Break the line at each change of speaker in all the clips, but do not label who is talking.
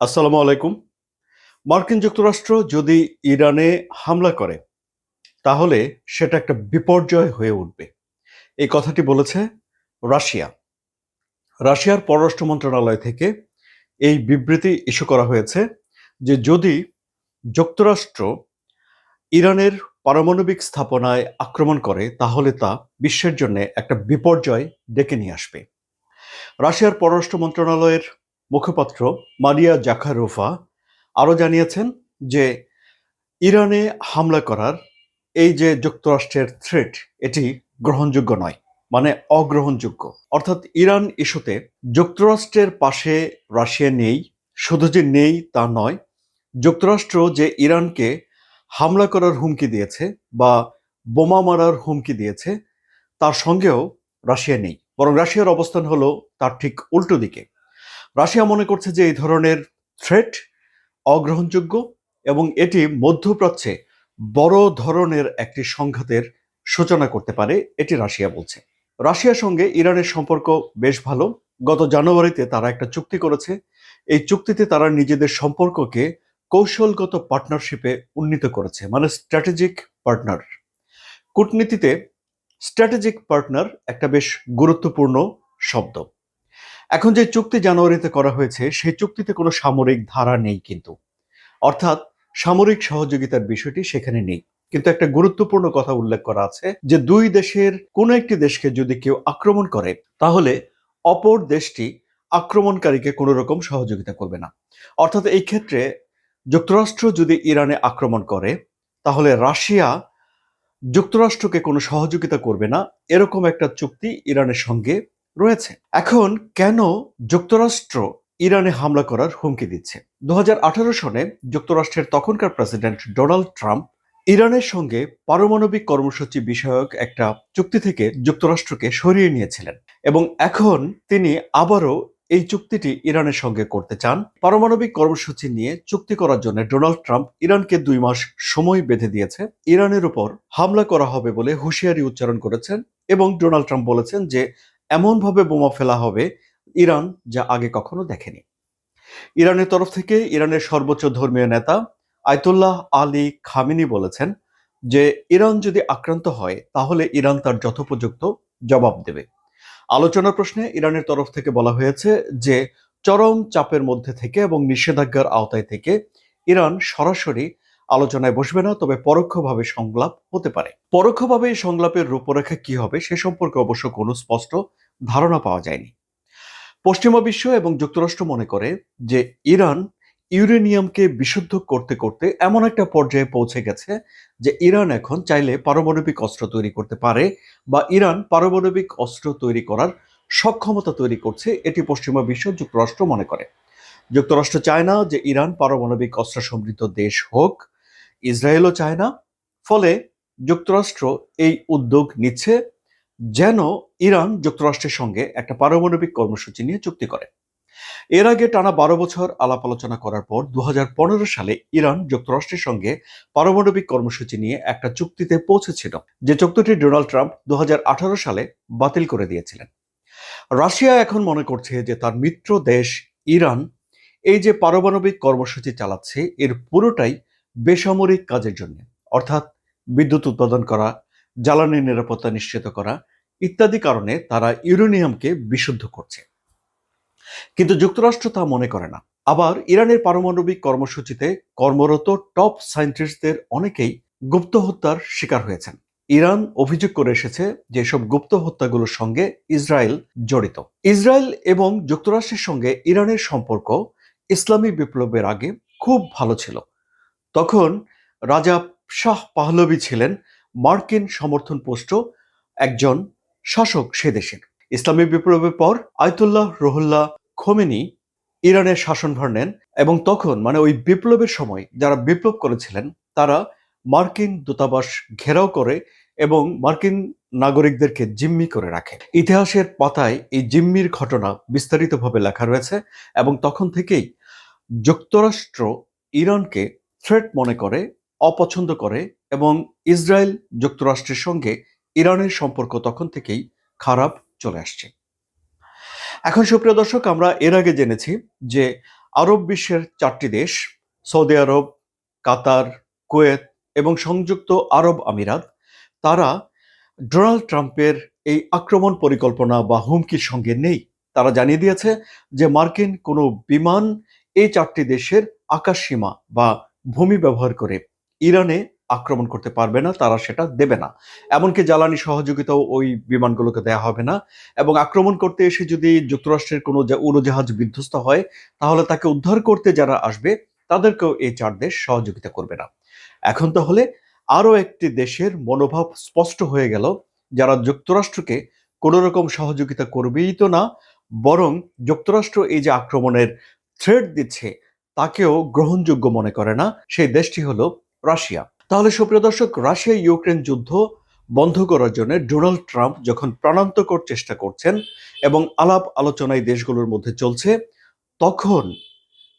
আসসালামু আলাইকুম। মার্কিন যুক্তরাষ্ট্র যদি ইরানে হামলা করে, তাহলে সেটা একটা বিপর্যয় হয়ে উঠবে। এই কথাটি বলেছে রাশিয়া। রাশিয়ার পররাষ্ট্র মন্ত্রণালয় থেকে এই বিবৃতি ইস্যু করা হয়েছে যে যদি যুক্তরাষ্ট্র ইরানের পারমাণবিক স্থাপনায় আক্রমণ করে, তাহলে তা বিশ্বের জন্য একটা বিপর্যয় ডেকে নিয়ে আসবে। রাশিয়ার পররাষ্ট্র মন্ত্রণালয়ের মুখপাত্র মারিয়া জাখারোফা আরও জানিয়েছেন যে ইরানে হামলা করার এই যে যুক্তরাষ্ট্রের থ্রেট এটি গ্রহণযোগ্য নয় মানে অগ্রহণযোগ্য। অর্থাৎ ইরান ইস্যুতে যুক্তরাষ্ট্রের পাশে রাশিয়া নেই, শুধু যে নেই তা নয়, যুক্তরাষ্ট্র যে ইরানকে হামলা করার হুমকি দিয়েছে বা বোমা মারার হুমকি দিয়েছে, তার সঙ্গেও রাশিয়া নেই। বরং রাশিয়ার অবস্থান হলো তার ঠিক উল্টো দিকে। রাশিয়া মনে করছে যে এই ধরনের থ্রেট অগ্রহণযোগ্য এবং এটি মধ্যপ্রাচ্যে বড় ধরনের একটি সংঘাতের সূচনা করতে পারে, এটি রাশিয়া বলছে। রাশিয়ার সঙ্গে ইরানের সম্পর্ক বেশ ভালো। গত জানুয়ারিতে তারা একটা চুক্তি করেছে। এই চুক্তিতে তারা নিজেদের সম্পর্ককে কৌশলগত পার্টনারশিপে উন্নীত করেছে মানে স্ট্র্যাটেজিক পার্টনার কূটনীতিতে স্ট্র্যাটেজিক পার্টনার একটা বেশ গুরুত্বপূর্ণ শব্দ। এখন যে চুক্তি জানুয়ারিতে করা হয়েছে, সেই চুক্তিতে কোনো সামরিক ধারা নেই কিন্তু। অর্থাৎ সামরিক সহযোগিতার বিষয়টি সেখানে নেই। কিন্তু একটা গুরুত্বপূর্ণ কথা উল্লেখ করা আছে যে দুই দেশের কোনো একটি দেশকে যদি কেউ আক্রমণ করে, তাহলে অপর দেশটি আক্রমণকারীকে কোনো রকম সহযোগিতা করবে না। অর্থাৎ এই ক্ষেত্রে যুক্তরাষ্ট্র যদি ইরানে আক্রমণ করে, তাহলে রাশিয়া যুক্তরাষ্ট্রকে কোনো সহযোগিতা করবে না। এরকম একটা চুক্তি ইরানের সঙ্গে রয়েছে। এখন কেন যুক্তরাষ্ট্র ইরানে হামলা করার হুমকি দিচ্ছে? দুহাজার আঠারো সনে যুক্তরাষ্ট্রের তখনকার প্রেসিডেন্ট ডোনাল্ড ট্রাম্প ইরানের সঙ্গে পারমাণবিক কর্মসূচি বিষয়ক একটা চুক্তি থেকে যুক্তরাষ্ট্রকে সরিয়ে নিয়েছিলেন এবং এখন তিনি আবারও এই চুক্তিটি ইরানের সঙ্গে করতে চান। পারমাণবিক কর্মসূচি নিয়ে চুক্তি করার জন্য ডোনাল্ড ট্রাম্প ইরানকে দুই মাস সময় বেঁধে দিয়েছে। ইরানের উপর হামলা করা হবে বলে হুঁশিয়ারি উচ্চারণ করেছেন এবং ডোনাল্ড ট্রাম্প বলেছেন যে এমনভাবে বোমা ফেলা হবে ইরান যা আগে কখনো দেখেনি। ইরানের তরফ থেকে ইরানের সর্বোচ্চ ধর্মীয় নেতা আয়তুল্লাহ আলী খামিনি বলেছেন যে, ইরান যদি আক্রান্ত হয়, তাহলে ইরান তার যথোপযুক্ত জবাব দেবে। আলোচনার প্রশ্নে ইরানের তরফ থেকে বলা হয়েছে যে, চরম চাপের মধ্যে থেকে এবং নিষেধাজ্ঞার আওতায় থেকে ইরান সরাসরি আলোচনায় বসবে না, তবে পরোক্ষভাবে সংলাপ হতে পারে। পরোক্ষভাবে এই সংলাপের রূপরেখা কি হবে, সে সম্পর্কে অবশ্য কোনো স্পষ্ট ধারণা পাওয়া যায়নি। পশ্চিমা বিশ্ব এবং যুক্তরাষ্ট্র মনে করে যে ইরান ইউরেনিয়ামকে বিশুদ্ধ করতে করতে এমন একটা পর্যায়ে পৌঁছে গেছে যে ইরান এখন চাইলে পারমাণবিক অস্ত্র তৈরি করতে পারে বা ইরান পারমাণবিক অস্ত্র তৈরি করার সক্ষমতা তৈরি করছে এটি পশ্চিমা বিশ্ব, যুক্তরাষ্ট্র মনে করে। যুক্তরাষ্ট্র চায় না যে ইরান পারমাণবিক অস্ত্র সমৃদ্ধ দেশ হোক, ইসরায়েলও চায় না, ফলে যুক্তরাষ্ট্র এই উদ্যোগ নিচ্ছে যেন ইরান যুক্তরাষ্ট্রের সঙ্গে একটা পারমাণবিক কর্মসূচি নিয়ে চুক্তি করে। এর আগে টানা বারো বছর আলাপ আলোচনা করার পর দু সালে ইরান যুক্তরাষ্ট্রের সঙ্গে পারমাণবিক কর্মসূচি নিয়ে একটা চুক্তিতে পৌঁছেছিল, যে চুক্তিটি ডোনাল্ড ট্রাম্প দু হাজার আঠারো সালে বাতিল করে দিয়েছিলেন। রাশিয়া এখন মনে করছে যে তার মিত্র দেশ ইরান এই যে পারমাণবিক কর্মসূচি চালাচ্ছে, এর পুরোটাই বেসামরিক কাজের জন্য, অর্থাৎ বিদ্যুৎ উৎপাদন করা জ্বালানি নিরাপত্তা নিশ্চিত করা ইত্যাদি কারণে তারা ইউরেনিয়ামকে বিশুদ্ধ করছে। কিন্তু যুক্তরাষ্ট্র তা মনে করে না। আবার ইরানের পারমাণবিক কর্মসূচিতে কর্মরত টপ সায়েন্টিস্টদের অনেকেই গুপ্ত হত্যার শিকার হয়েছেন। ইরান অভিযোগ করে এসেছে যে সব গুপ্ত হত্যাগুলোর সঙ্গে ইসরায়েল জড়িত। ইসরায়েল এবং যুক্তরাষ্ট্রের সঙ্গে ইরানের সম্পর্ক ইসলামী বিপ্লবের আগে খুব ভালো ছিল। তখন রাজা শাহ পাহলবি ছিলেন মার্কিন সমর্থন পোস্ট একজন শাসক সে দেশের। ইসলামী বিপ্লবের পর আয়তুল্লাহ রহুল্লাহ খোমেনি ইরানের শাসনভার নেন এবং তখন মানে ওই বিপ্লবের সময় যারা বিপ্লব করেছিলেন, তারা মার্কিন দূতাবাস ঘেরাও করে এবং মার্কিন নাগরিকদেরকে জিম্মি করে রাখে। ইতিহাসের পাতায় এই জিম্মির ঘটনা বিস্তারিতভাবে লেখা রয়েছে এবং তখন থেকেই যুক্তরাষ্ট্র ইরানকে থ্রেট মনে করে অপছন্দ করে এবং ইসরায়েল যুক্তরাষ্ট্রের সঙ্গে ইরানের সম্পর্ক তখন থেকেই খারাপ চলে আসছে। এখন সুপ্রিয় দর্শক, আমরা এর আগে জেনেছি যে আরব বিশ্বের চারটি দেশ, সৌদি আরব, কাতার, কুয়েত এবং সংযুক্ত আরব আমিরাত, তারা ডোনাল্ড ট্রাম্পের এই আক্রমণ পরিকল্পনা বা হুমকির সঙ্গে নেই। তারা জানিয়ে দিয়েছে যে মার্কিন কোনো বিমান এই চারটি দেশের আকাশসীমা বা ভূমি ব্যবহার করে ইরানে আক্রমণ করতে পারবে না, তারা সেটা দেবে না। এমনকি জ্বালানি সহযোগিতাও ওই বিমানগুলোকে দেওয়া হবে না। এবং আক্রমণ করতে এসে যদি যুক্তরাষ্ট্রের কোনো উড়োজাহাজ বিধ্বস্ত হয়, তাহলে তাকে উদ্ধার করতে যারা আসবে, তাদেরকেও এই চার দেশ সহযোগিতা করবে না। এখন তাহলে আরও একটি দেশের মনোভাব স্পষ্ট হয়ে গেল, যারা যুক্তরাষ্ট্রকে কোনো রকম সহযোগিতা করবেই তো না, বরং যুক্তরাষ্ট্র এই যে আক্রমণের থ্রেড দিচ্ছে, তাকেও গ্রহণযোগ্য মনে করে না। সেই দেশটি হলো রাশিয়া। তাহলে সুপ্রিয় দর্শক রাশিয়া ইউক্রেন যুদ্ধ বন্ধ করার জন্য ডোনাল্ড ট্রাম্প যখন প্রাণান্তকর চেষ্টা করছেন এবং আলাপ আলোচনায় দেশগুলোর মধ্যে চলছে, তখন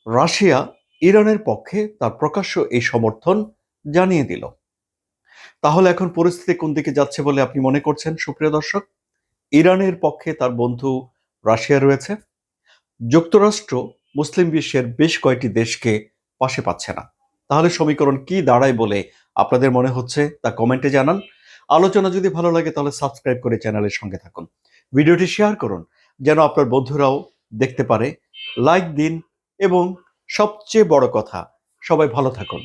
রাশিয়া ইরানের পক্ষে তার প্রকাশ্য এই সমর্থন জানিয়ে দিল। তাহলে এখন পরিস্থিতি কোন দিকে যাচ্ছে বলে আপনি মনে করছেন, সুপ্রিয় দর্শক? ইরানের পক্ষে তার বন্ধু রাশিয়া রয়েছে। যুক্তরাষ্ট্র, মুসলিম বিশ্বের বেশ কয়েকটি দেশকে পাশে পাচ্ছে না। তাহলে সমীকরণ কি দাঁড়ায় বলে আপনাদের মনে হচ্ছে তা কমেন্টে জানান। আলোচনা যদি ভালো লাগে তাহলে সাবস্ক্রাইব করে চ্যানেলের সঙ্গে থাকুন। ভিডিওটি শেয়ার করুন, যেন আপনার বন্ধুরাও দেখতে পারে। লাইক দিন এবং সবচেয়ে বড় কথা, সবাই ভালো থাকুন।